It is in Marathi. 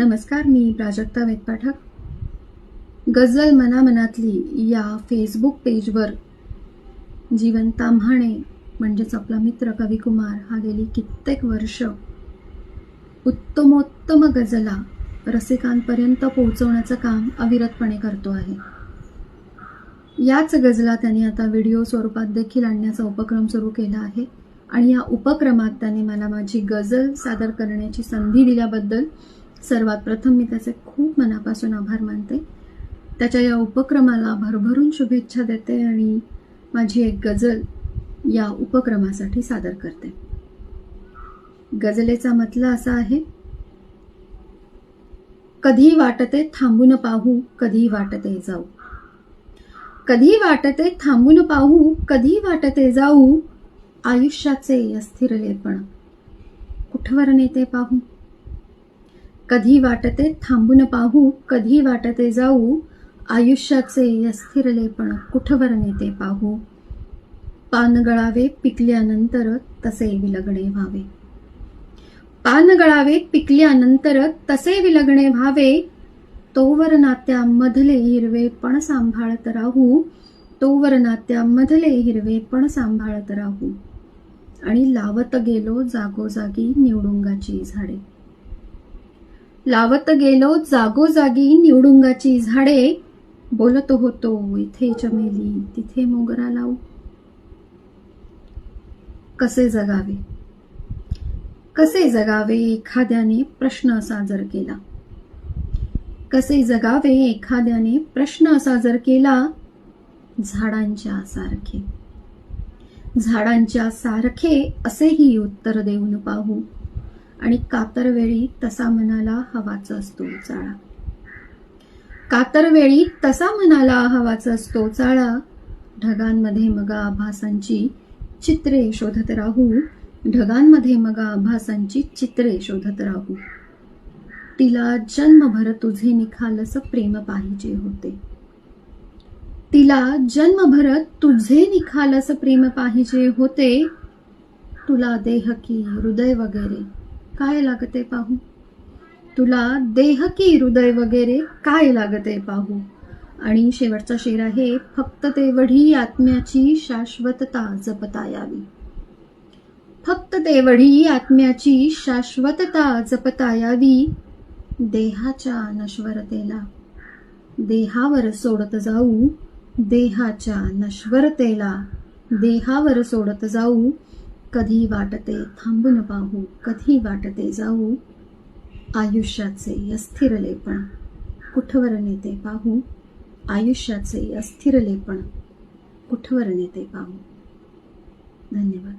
नमस्कार मी प्राजक्ता वेदपाठक. गझल मनामनातली या फेसबुक पेजवर जीवन ताम्हाणे म्हणजेच आपला मित्र कवी कुमार हा गेली कित्येक वर्ष उत्तमोत्तम गझला रसिकांपर्यंत पोहोचवण्याचं काम अविरतपणे करतो आहे. याच गझला त्यांनी आता व्हिडिओ स्वरूपात देखील आणण्याचा उपक्रम सुरू केला आहे आणि या उपक्रमात त्यांनी मला माझी गझल सादर करण्याची संधी दिल्याबद्दल सर्वात प्रथम मी त्याचे खूप मनापासून आभार मानते. त्याच्या या उपक्रमाला भरभरून शुभेच्छा देते आणि माझी एक गझल या उपक्रमासाठी सादर करते. गझलेचा मतला असा आहे कधी वाटते थांबून पाहू कधी वाटते जाऊ. कधी वाटते थांबून पाहू कधी वाटते जाऊ आयुष्याचे अस्थिरलेपण कुठवर नेते पाहू? कधी वाटते थांबून पाहू कधी वाटते जाऊ आयुष्याचे अस्थिरलेपण कुठवर नेते पाहू? पान गळावे पिकल्यानंतर तसे विलगणे व्हावे. पान गळावे पिकल्यानंतर तसे विलगणे व्हावे. तोवर नात्यामधले हिरवे पण सांभाळत राहू. तोवर नात्यामधले हिरवे पण सांभाळत राहू. आणि लावत गेलो जागोजागी निवडुंगाची झाडे. लावत गेलो जागोजागी निवडुंगाची झाडे. बोलत होतो इथे चमेली तिथे मोगरा लावू. कसे जगावे? कसे जगावे? एखाद्याने प्रश्न असा जर केला. कसे जगावे? एखाद्याने प्रश्न असा जर केला. झाडांच्या सारखे. झाडांच्या सारखे असेही उत्तर देऊन पाहू. आणि कातरवेळी तसा मनाला हवाचा असतो चाळा. कातरवेळी तसा मनाला हवाचा असतो चाळा. ढगांमध्ये मग आभासांची चित्रे शोधत राहू. ढगांमध्ये मग आभासांची चित्रे शोधत राहू. तिला जन्मभर तुझे निखालस प्रेम पाहिजे होते. तिला जन्मभर तुझे निखालस प्रेम पाहिजे होते. तुला देह की हृदय वगैरे काय लागते पाहू? तुला देह की हृदय वगैरे काय लागते पाहू? आणि शेवटचा शेर आहे फक्त तेवढी आत्म्याची शाश्वतता जपता यावी. फक्त तेवढी आत्म्याची शाश्वतता जपता यावी देहाच्या नश्वरतेला. देहावर सोडत जाऊ देहाच्या नश्वरतेला. देहावर सोडत जाऊ कधी वाटते थांबून पाहू कधी वाटते जाऊ. आयुष्याचे अस्थिरलेपण कुठवर नेते पाहू? आयुष्याचे अस्थिरलेपण कुठवर नेते पाहू? धन्यवाद.